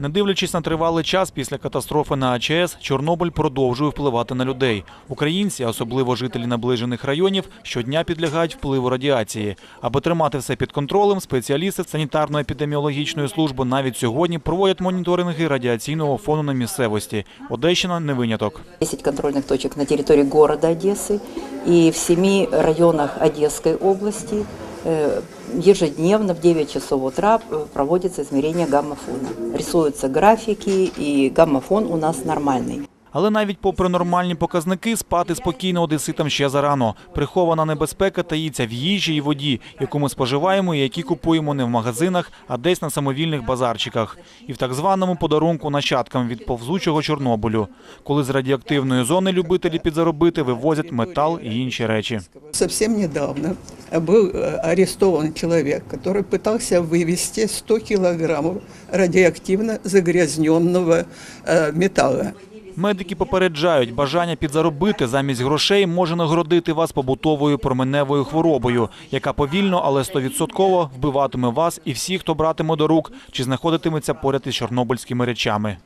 Не дивлячись на тривалий час після катастрофи на АЧС, Чорнобиль продовжує впливати на людей. Українці, а особливо жителі наближених районів, щодня підлягають впливу радіації. Аби тримати все під контролем, спеціалісти санітарно-епідеміологічної служби навіть сьогодні проводять моніторинги радіаційного фону на місцевості. Одещина не виняток. 10 контрольных точек на территории города Одессы и в семи районах Одесской области э, ежедневно в 9 часов утра э, проводится измерение гамма-фона. Рисуются графики, и гамма-фон у нас нормальный. Але навіть попри нормальні показники, спати спокійно одеситам ще зарано. Прихована небезпека таїться в їжі і воді, яку ми споживаємо і які купуємо не в магазинах, а десь на самовільних базарчиках. І в так званому подарунку нащадкам від повзучого Чорнобилю, коли з радіоактивної зони любителі підзаробити вивозять метал і інші речі. Совсем недавно был э, арестован человек, который пытался вывести 100 килограммов радиоактивно загрязненного э, металла. Медики попереджають, бажання підзаробити замість грошей може нагородити вас побутовою променевою хворобою, яка повільно, але стовідсотково вбиватиме вас і всіх, хто братиме до рук чи знаходитиметься поряд із чорнобильськими речами.